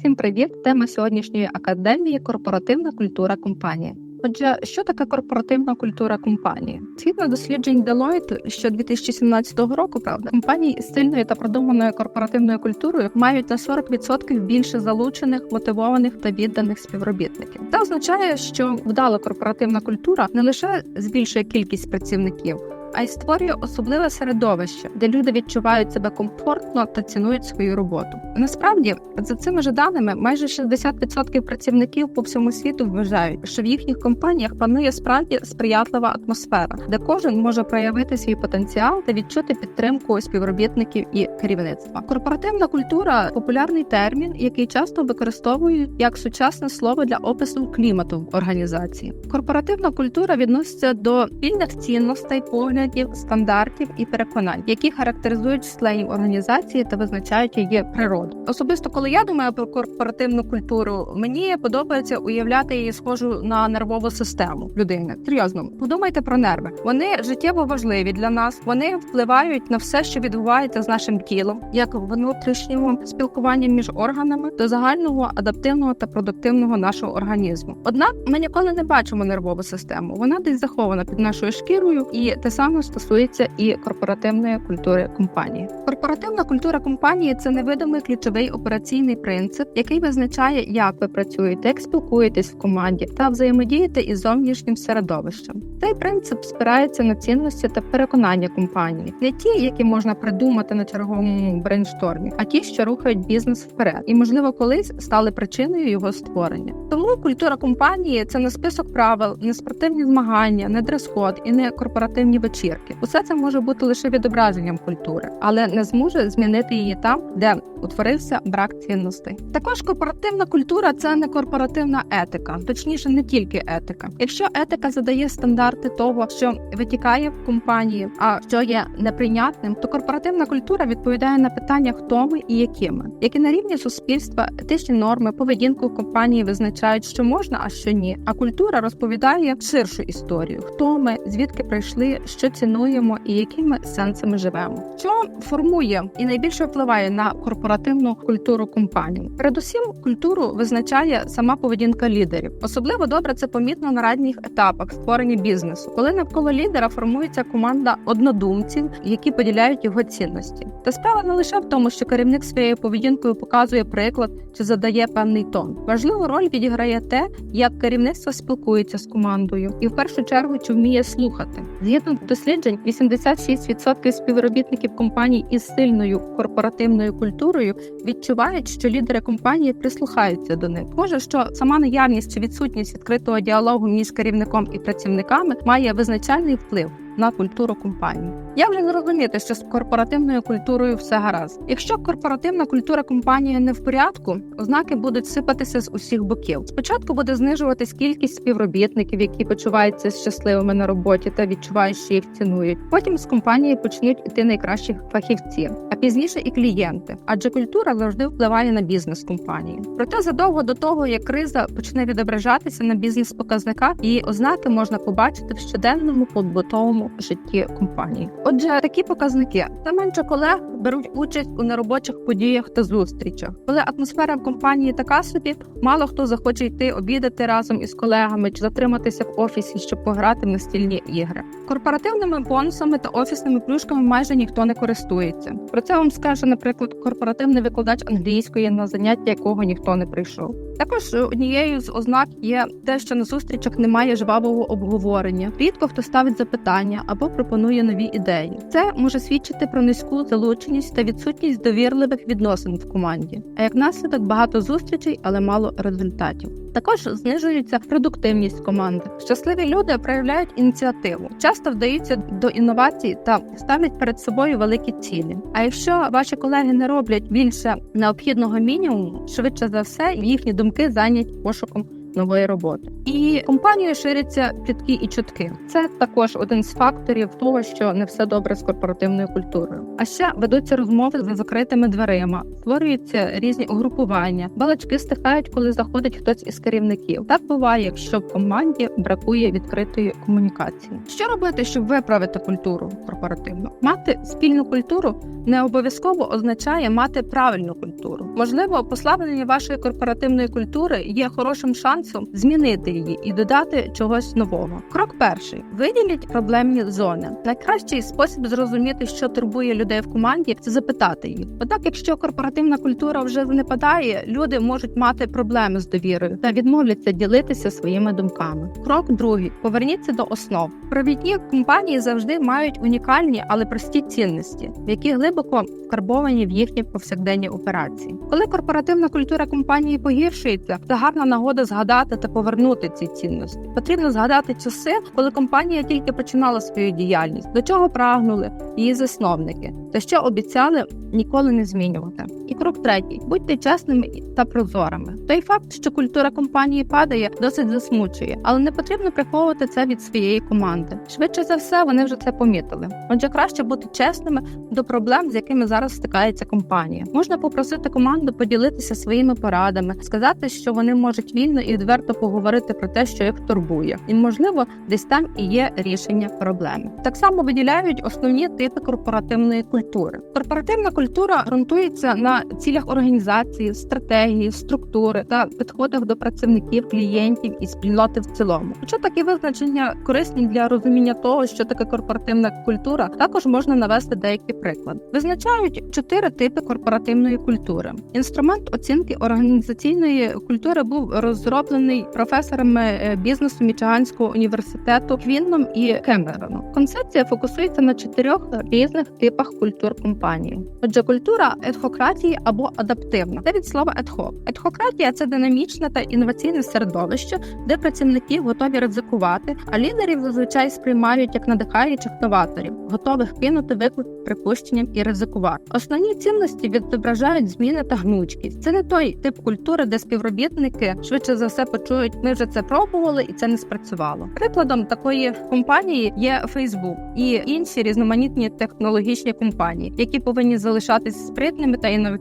Всім привіт! Тема сьогоднішньої академії корпоративна культура компанії. Отже, що таке корпоративна культура компанії? Згідно досліджень Deloitte, що 2017 року, правда, компанії з сильною та продуманою корпоративною культурою мають на 40% більше залучених, мотивованих та відданих співробітників. Це означає, що вдала корпоративна культура не лише збільшує кількість працівників. А й створює особливе середовище, де люди відчувають себе комфортно та цінують свою роботу. Насправді, за цими ж даними, майже 60% працівників по всьому світу вважають, що в їхніх компаніях панує справді сприятлива атмосфера, де кожен може проявити свій потенціал та відчути підтримку співробітників і керівництва. Корпоративна культура популярний термін, який часто використовують як сучасне слово для опису клімату в організації. Корпоративна культура відноситься до спільних цінностей, поглядів, стандартів і переконань, які характеризують членів організації та визначають її природу. Особисто, коли я думаю про корпоративну культуру, мені подобається уявляти її схожу на нервову систему людини. Серйозно, подумайте про нерви. Вони життєво важливі для нас. Вони впливають на все, що відбувається з нашим тілом, як внутрішнього спілкування між органами до загального адаптивного та продуктивного нашого організму. Однак ми ніколи не бачимо нервову систему. Вона десь захована під нашою шкірою, і те саме стосується і корпоративної культури компанії. Корпоративна культура компанії це невидимий ключовий операційний принцип, який визначає, як ви працюєте, як спілкуєтесь в команді та взаємодієте із зовнішнім середовищем. Цей принцип спирається на цінності та переконання компанії, не ті, які можна придумати на черговому брейнштормі, а ті, що рухають бізнес вперед, і можливо колись стали причиною його створення. Тому культура компанії це не список правил, не спортивні змагання, не дрес-код і не корпоративні вечірки. Усе це може бути лише відображенням культури, але не зможе змінити її там, де утворився брак цінностей. Також корпоративна культура це не корпоративна етика, точніше, не тільки етика. Якщо етика задає стандарти того, що витікає в компанії, а що є неприйнятним, то корпоративна культура відповідає на питання, хто ми і якими, які на рівні суспільства етичні норми, поведінку в компанії визначають, що можна, а що ні. А культура розповідає ширшу історію: хто ми, звідки прийшли, що цінуємо і якими сенсами живемо. Що формує і найбільше впливає на корпоративну культуру компанії? Передусім, культуру визначає сама поведінка лідерів. Особливо добре це помітно на ранніх етапах створення бізнесу, коли навколо лідера формується команда однодумців, які поділяють його цінності. Та справа не лише в тому, що керівник своєю поведінкою показує приклад чи задає певний тон. Важливу роль відіграє те, як керівництво спілкується з командою, і в першу чергу чи вміє слухати. Згідно досліджень, 86% співробітників компаній із сильною корпоративною культурою відчувають, що лідери компанії прислухаються до них. Може, що сама наявність чи відсутність відкритого діалогу між керівником і працівниками має визначальний вплив. На культуру компанії як вже зрозуміти, що з корпоративною культурою все гаразд. Якщо корпоративна культура компанії не в порядку, ознаки будуть сипатися з усіх боків. Спочатку буде знижуватись кількість співробітників, які почуваються щасливими на роботі та відчувають, що їх цінують. Потім з компанії почнуть іти найкращі фахівці, а пізніше і клієнти. Адже культура завжди впливає на бізнес компанії. Проте задовго до того, як криза почне відображатися на бізнес-показниках, її ознаки можна побачити в щоденному побутовому житті компанії. Отже, такі показники. Та менше колег беруть участь у неробочих подіях та зустрічах. Коли атмосфера в компанії така собі, мало хто захоче йти обідати разом із колегами чи затриматися в офісі, щоб пограти в настільні ігри. Корпоративними бонусами та офісними плюшками майже ніхто не користується. Про це вам скаже, наприклад, корпоративний викладач англійської, на заняття якого ніхто не прийшов. Також однією з ознак є те, що на зустрічах немає жвавого обговорення. Рідко хто ставить запитання або пропонує нові ідеї. Це може свідчити про низьку залученість та відсутність довірливих відносин в команді. А як наслідок багато зустрічей, але мало результатів. Також знижується продуктивність команди. Щасливі люди проявляють ініціативу, часто вдаються до інновацій та ставлять перед собою великі цілі. А якщо ваші колеги не роблять більше необхідного мінімуму, швидше за все їхні думки зайняті пошуком нової роботи. І компанією ширяться плітки і чутки. Це також один з факторів того, що не все добре з корпоративною культурою. А ще ведуться розмови за закритими дверима, створюються різні угрупування. Балачки стихають, коли заходить хтось із керівників. Так буває, якщо в команді бракує відкритої комунікації. Що робити, щоб виправити культуру корпоративну? Мати спільну культуру не обов'язково означає мати правильну культуру. Можливо, послаблення вашої корпоративної культури є хорошим шансом змінити її і додати чогось нового. Крок перший: виділіть проблемні зони. Найкращий спосіб зрозуміти, що турбує людей в команді, це запитати їх. Однак, якщо корпоративна культура вже занепадає, люди можуть мати проблеми з довірою та відмовляться ділитися своїми думками. Крок другий: поверніться до основ. Провідні компанії завжди мають унікальні, але прості цінності, які глибоко вкарбовані в їхні повсякденні операції. Коли корпоративна культура компанії погіршується, це гарна нагода згадати та повернути ці цінності. Потрібно згадати часи, коли компанія тільки починала свою діяльність, до чого прагнули її засновники, та що обіцяли ніколи не змінювати. І крок третій: будьте чесними та прозорими. Той факт, що культура компанії падає, досить засмучує, але не потрібно приховувати це від своєї команди. Швидше за все, вони вже це помітили. Отже, краще бути чесними до проблем, з якими зараз стикається компанія. Можна попросити команду поділитися своїми порадами, сказати, що вони можуть вільно і відверто поговорити про те, що їх турбує, і можливо, десь там і є рішення проблеми. Так само виділяють основні типи корпоративної культури. Корпоративна культура ґрунтується на цілях організації, стратегії, структури та підходах до працівників, клієнтів і спільноти в цілому. Хоча такі визначення корисні для розуміння того, що таке корпоративна культура, також можна навести деякі приклади. Визначають чотири типи корпоративної культури. Інструмент оцінки організаційної культури був розроблений професорами е, бізнесу Мічиганського університету Квінном і Кемероном. Концепція фокусується на чотирьох різних типах культур компанії. Отже, культура едхократії або адаптивна. Це від слова едхок. Едхократія це динамічне та інноваційне середовище, де працівники готові ризикувати, а лідерів зазвичай сприймають як надихаючих новаторів, готових кинути виклик припущенням і ризикувати. Основні цінності відображають зміни та гнучкість. Це не той тип культури, де співробітники швидше за все почують, ми вже це пробували і це не спрацювало. Прикладом такої компанії є Facebook і інші різноманітні технологічні компанії, які повинні залишатися спритними та інноваційними,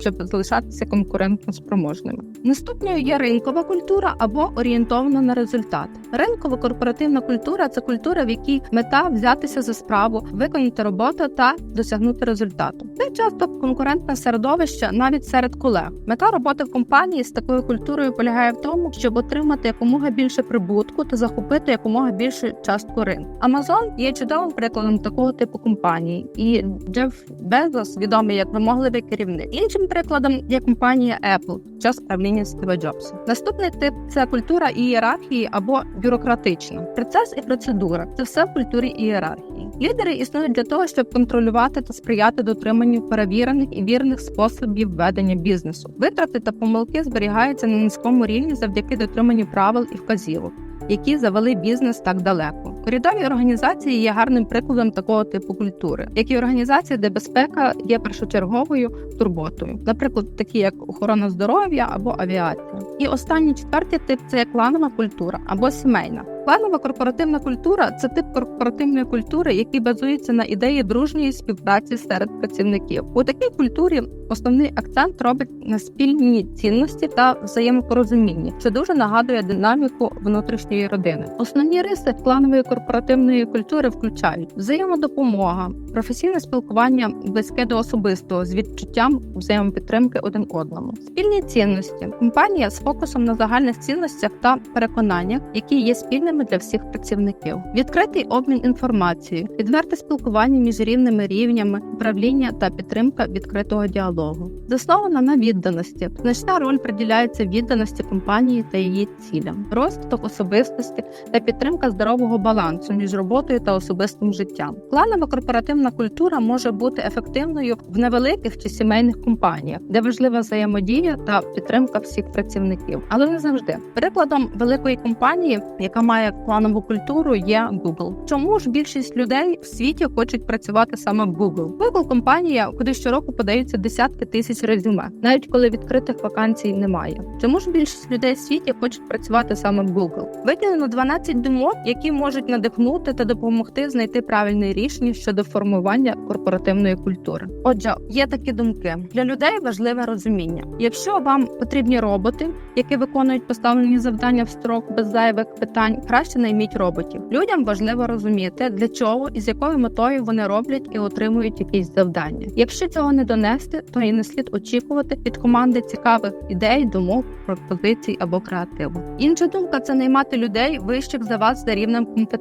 щоб залишатися конкурентно спроможними. Наступною є ринкова культура або орієнтована на результат. Ринкова корпоративна культура це культура, в якій мета взятися за справу, виконати роботу та досягнути результату. Це часто конкурентне середовище навіть серед колег. Мета роботи в компанії з такою культурою полягає в тому, щоб отримати якомога більше прибутку та захопити якомога більшу частку ринку. Amazon є чудовим прикладом такого типу компанії, і Джеф Безос відомий як вимогливий керівник. Іншим прикладом є компанія Apple в час правління Стива Джобса. Наступний тип це культура ієрархії або бюрократична. Процес і процедура це все в культурі ієрархії. Лідери існують для того, щоб контролювати та сприяти дотриманню перевірених і вірних способів ведення бізнесу. Витрати та помилки зберігаються на низькому рівні завдяки дотриманню правил і вказівок. Які завели бізнес так далеко. Урядові організації є гарним прикладом такого типу культури, як і організації, де безпека є першочерговою турботою, наприклад, такі як охорона здоров'я або авіація. І останній четвертий тип це кланова культура або сімейна. Кланова корпоративна культура це тип корпоративної культури, який базується на ідеї дружньої співпраці серед працівників. У такій культурі основний акцент робить на спільні цінності та взаємопорозуміння, що дуже нагадує динаміку внутрішньої родини. Основні риси кланової корпоративної культури включають взаємодопомога, професійне спілкування близьке до особистого з відчуттям взаємопідтримки один одному, спільні цінності, компанія з фокусом на загальних цінностях та переконаннях, які є спільними для всіх працівників, відкритий обмін інформацією, відверте спілкування між рівними рівнями, управління та підтримка відкритого діалогу, заснована на відданості. Значна роль приділяється відданості компанії та її цілям, розвиток особистості та підтримка здорового балансу між роботою та особистим життям. Кланова корпоративна культура може бути ефективною в невеликих чи сімейних компаніях, де важлива взаємодія та підтримка всіх працівників. але не завжди. Прикладом великої компанії, яка має кланову культуру, є Google. Чому ж більшість людей в світі хочуть працювати саме в Google? Google компанія, куди щороку подаються десятки тисяч резюме, навіть коли відкритих вакансій немає. Чому ж більшість людей в світі хочуть працювати саме в Google? Виділено 12 думок, які можуть надихнути та допомогти знайти правильне рішення щодо формування корпоративної культури. Отже, є такі думки для людей важливе розуміння. Якщо вам потрібні роботи, які виконують поставлені завдання в строк без зайвих питань, краще найміть роботів. Людям важливо розуміти, для чого і з якою метою вони роблять і отримують якісь завдання. Якщо цього не донести, то і не слід очікувати від команди цікавих ідей, думок, пропозицій або креативу. Інша думка це наймати людей вищих за вас за рівнем компетенції.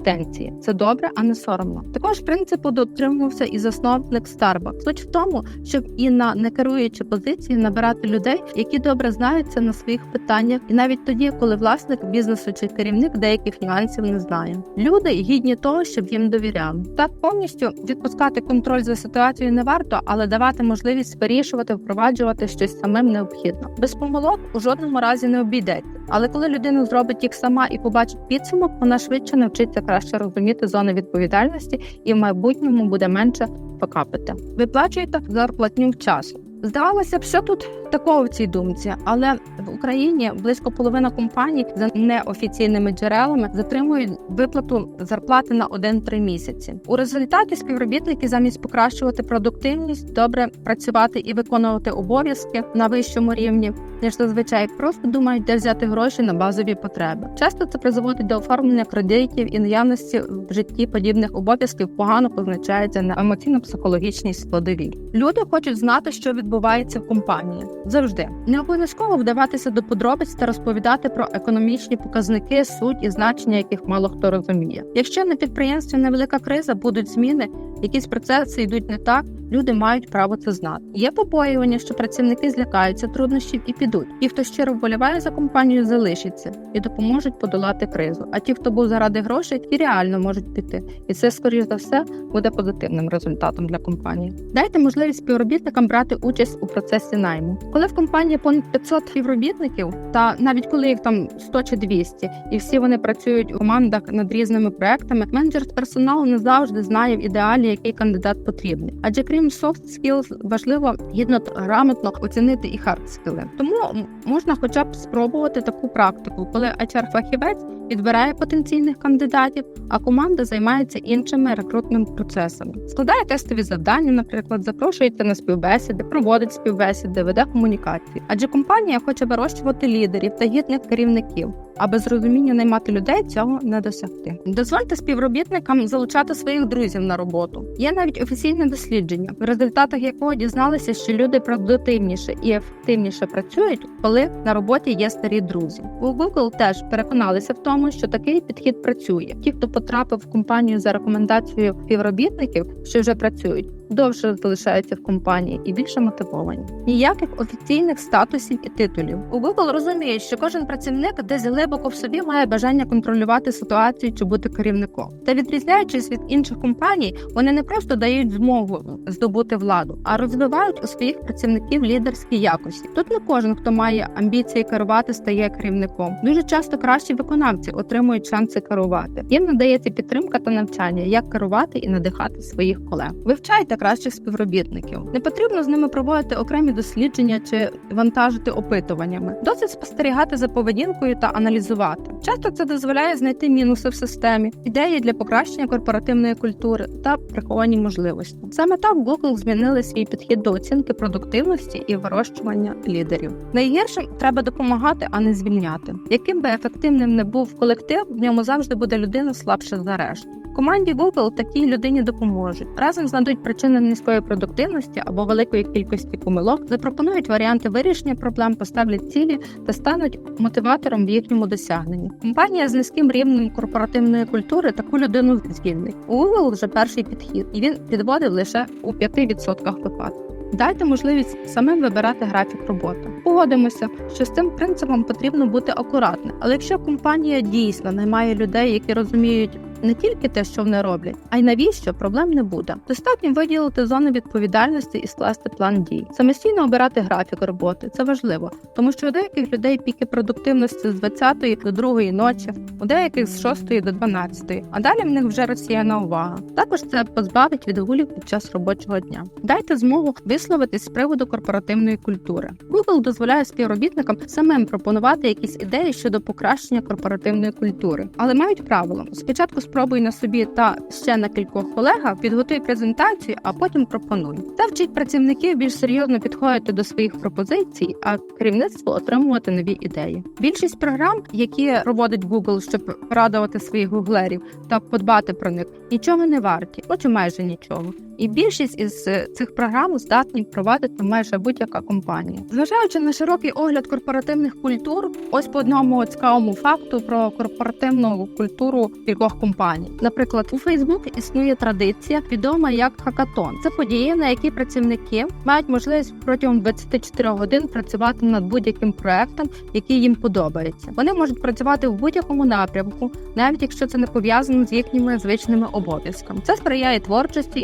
Це добре, а не соромно. Також принципу дотримувався і засновник Starbucks. Суть в тому, щоб і на некеруючі позиції набирати людей, які добре знаються на своїх питаннях, і навіть тоді, коли власник бізнесу чи керівник деяких нюансів не знає. Люди гідні того, щоб їм довіряли. Так повністю відпускати контроль за ситуацією не варто, але давати можливість вирішувати, впроваджувати щось самим необхідно. Без помилок у жодному разі не обійдеться. Але коли людина зробить їх сама і побачить підсумок, вона швидше навчиться краще розуміти зони відповідальності і в майбутньому буде менше покапити. Виплачуєте зарплатню вчасно. Здавалося б, що тут такого в цій думці, але в Україні близько половина компаній за неофіційними джерелами затримують виплату зарплати на 1-3 місяці. У результаті співробітники замість покращувати продуктивність, добре працювати і виконувати обов'язки на вищому рівні, ніж зазвичай просто думають, де взяти гроші на базові потреби. Часто це призводить до оформлення кредитів і наявності в житті подібних обов'язків погано позначається на емоційно-психологічній складовій. Люди хочуть знати, що відбувається в компанії. Завжди не обов'язково вдаватися до подробиць та розповідати про економічні показники, суть і значення, яких мало хто розуміє. Якщо на підприємстві невелика криза, будуть зміни, якісь процеси йдуть не так. Люди мають право це знати. Є побоювання, що працівники злякаються труднощів і підуть. Ті, хто щиро вболіває за компанію, залишаться і допоможуть подолати кризу. А ті, хто був заради грошей, і реально можуть піти. І це, скоріш за все, буде позитивним результатом для компанії. Дайте можливість співробітникам брати участь у процесі найму. Коли в компанії понад 500 співробітників, та навіть коли їх там 100 чи 200, і всі вони працюють у командах над різними проектами, менеджер з персоналу не завжди знає в ідеалі, який кандидат потрібний. Адже крім soft skills, важливо гідно грамотно оцінити і hard skills. Тому можна хоча б спробувати таку практику, коли HR-фахівець відбирає потенційних кандидатів, а команда займається іншими рекрутними процесами. Складає тестові завдання, наприклад, запрошується на співбесіди, проводить співбесіди, веде комунікації. Адже компанія хоче вирощувати лідерів та гідних керівників. А без розуміння наймати людей цього не досягти. Дозвольте співробітникам залучати своїх друзів на роботу. Є навіть офіційне дослідження, в результатах якого дізналися, що люди продуктивніше і ефективніше працюють, коли на роботі є старі друзі. У Google теж переконалися в тому, що такий підхід працює. Ті, хто потрапив в компанію за рекомендацією співробітників, що вже працюють. Довше залишаються в компанії і більше мотивовані. Ніяких офіційних статусів і титулів. У Google розуміють, що кожен працівник десь глибоко в собі має бажання контролювати ситуацію чи бути керівником. Та відрізняючись від інших компаній, вони не просто дають змогу здобути владу, а розвивають у своїх працівників лідерські якості. Тут не кожен, хто має амбіції керувати, стає керівником. Дуже часто кращі виконавці отримують шанси керувати. Їм надається підтримка та навчання, як керувати і надихати своїх колег. Вивчайте кращих співробітників. Не потрібно з ними проводити окремі дослідження чи вантажити опитуваннями. Досить спостерігати за поведінкою та аналізувати. Часто це дозволяє знайти мінуси в системі, ідеї для покращення корпоративної культури та приховані можливості. Саме так Google змінили свій підхід до оцінки продуктивності і вирощування лідерів. Найгіршим треба допомагати, а не звільняти. Яким би ефективним не був колектив, в ньому завжди буде людина слабша за решту. Команді Google такій людині допоможуть. Разом знайдуть причини низької продуктивності або великої кількості помилок, запропонують варіанти вирішення проблем, поставлять цілі та стануть мотиватором в їхньому досягненні. Компанія з низьким рівнем корпоративної культури таку людину звільнить. У Google вже перший підхід, і він підводив лише у 5% випадків. Дайте можливість самим вибирати графік роботи. Погодимося, що з цим принципом потрібно бути акуратним. Але якщо компанія дійсно наймає людей, які розуміють не тільки те, що вони роблять, а й навіщо проблем не буде. Достатньо виділити зони відповідальності і скласти план дій. Самостійно обирати графік роботи це важливо, тому що у деяких людей піки продуктивності з 20 до 2 ночі, у деяких з 6 до 12, а далі в них вже розсіяна увага. Також це позбавить відгулів під час робочого дня. Дайте змогу висловитись з приводу корпоративної культури. Google дозволяє співробітникам самим пропонувати якісь ідеї щодо покращення корпоративної культури, але мають правило: спочатку спробуй на собі та ще на кількох колегах, підготуй презентацію, а потім пропонуй. Це вчить працівників більш серйозно підходити до своїх пропозицій, а керівництво отримувати нові ідеї. Більшість програм, які проводить Google, щоб радувати своїх гуглерів та подбати про них, нічого не варті, хоч майже нічого. І більшість із е, цих програм здатні впровадити майже будь-яка компанія. Зважаючи на широкий огляд корпоративних культур, ось по одному цікавому факту про корпоративну культуру кількох компаній. Наприклад, у Facebook існує традиція, відома як хакатон. Це подія, на якій працівники мають можливість протягом 24 годин працювати над будь-яким проектом, який їм подобається. Вони можуть працювати в будь-якому напрямку, навіть якщо це не пов'язано з їхніми звичними обов'язками. Це сприяє творчості,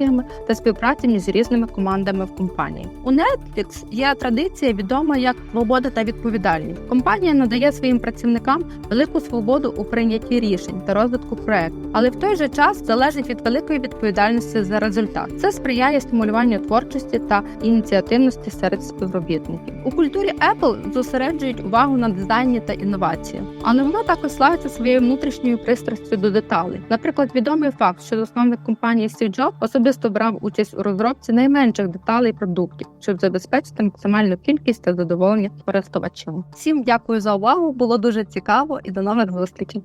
інноваціями та співпраці між різними командами в компанії. У Netflix є традиція відома як свобода та відповідальність. Компанія надає своїм працівникам велику свободу у прийнятті рішень та розвитку проекту, але в той же час залежить від великої відповідальності за результат. Це сприяє стимулюванню творчості та ініціативності серед співробітників. У культурі Apple зосереджують увагу на дизайні та інновації, але вона також славиться своєю внутрішньою пристрастю до деталей. Наприклад, відомий факт, що засновник компанії Steve Jobs особисто брав участь у розробці найменших деталей продуктів, щоб забезпечити максимальну кількість та задоволення користувачів. Всім дякую за увагу. Було дуже цікаво і до нових зустрічей.